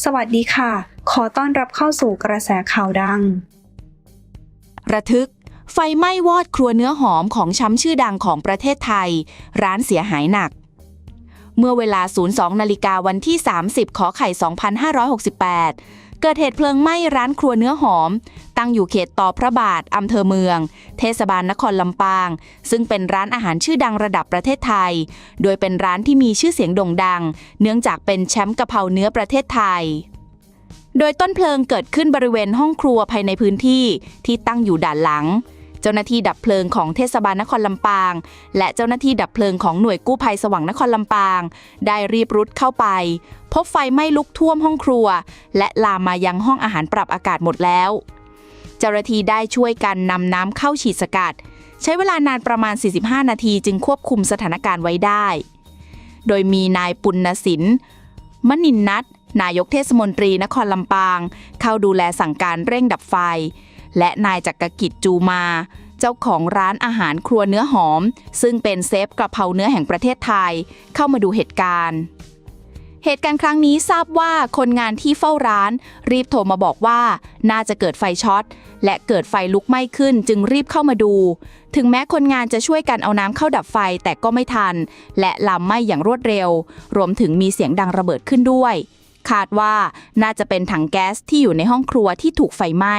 สวัสดีค่ะ ขอต้อนรับเข้าสู่กระแสข่าวดัง ระทึก ไฟไหม้วอดครัวเนื้อหอมของช้ำชื่อดังของประเทศไทย ร้านเสียหายหนัก เมื่อเวลา 02 นาฬิกาวันที่ 30 ขอไข่ 2568 เกิดเหตุเพลิงไหม้ร้านครัวเนื้อหอม ตั้งอยู่เขตต่อพระบาทอำเภอเมือง เทศบาลนครลำปาง ซึ่งเป็นร้านอาหารชื่อดังระดับประเทศไทย โดยเป็นร้านที่มีชื่อเสียงโด่งดัง เนื่องจากเป็นแชมป์กะเพราเนื้อประเทศไทยโดยต้นเพลิงเกิดขึ้นบริเวณห้องครัวภายในพื้นที่ที่ตั้งอยู่ด้านหลัง เจ้าหน้าที่ดับเพลิงของเทศบาลนครลำปาง และเจ้าหน้าที่ดับเพลิงของหน่วยกู้ภัยสว่างนครลำปาง ได้รีบรุดเข้าไป พบไฟไหม้ลุกท่วมห้องครัว และลามมายังห้องอาหารปรับอากาศหมดแล้ว เจ้าหน้าที่ได้ช่วยกันนำน้ำเข้าฉีดสกัด ใช้เวลานานประมาณ 45 นาทีจึงควบคุมสถานการณ์ไว้ได้ โดยมีนายปุณณศิลป์มนินนัทนายกเทศมนตรีนครลำปาง เข้าดูแลสั่งการเร่งดับไฟ และนายจักรกิจจูมา เจ้าของร้านอาหารครัวเนื้อหอม ซึ่งเป็นเซฟกระเพราเนื้อแห่งประเทศไทย เข้ามาดูเหตุการณ์ เหตุการณ์ครั้งนี้ทราบว่าคนงานที่เฝ้าร้าน รีบโทรมาบอกว่า น่าจะเกิดไฟช็อตและเกิดไฟลุกไหม้ขึ้นจึงรีบเข้ามาดู ถึงแม้คนงานจะช่วยกันเอาน้ำเข้าดับไฟแต่ก็ไม่ทัน และลามไหม้อย่างรวดเร็ว รวมถึงมีเสียงดังระเบิดขึ้นด้วย คาดว่าน่าจะเป็นถังแก๊สที่อยู่ในห้องครัวที่ถูกไฟไหม้